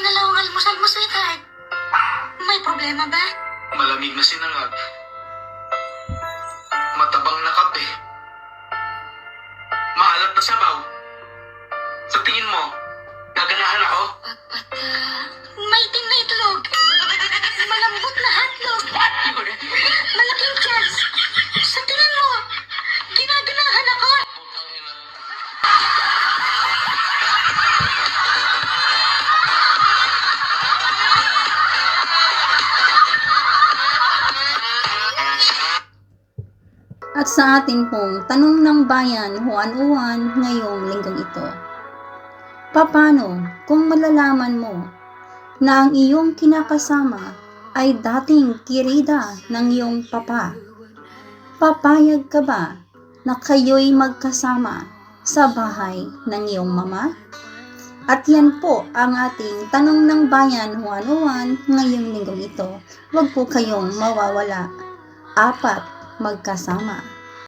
ginalawang almusal mo, sweetheart. May problema ba? Malamig na sinangag. Matabang na kape. Maalat na sabaw. Sa tingin mo, gaganahan ako? Pagpata... At sa atin pong tanong ng bayan Juan ngayong linggong ito. Paano kung malalaman mo na ang iyong kinakasama ay dating kirida ng iyong papa? Papayag ka ba na kayo'y magkasama sa bahay ng iyong mama? At yan po ang ating tanong ng bayan Juan Juan ngayong linggong ito. Huwag po kayong mawawala. Apat magkasama.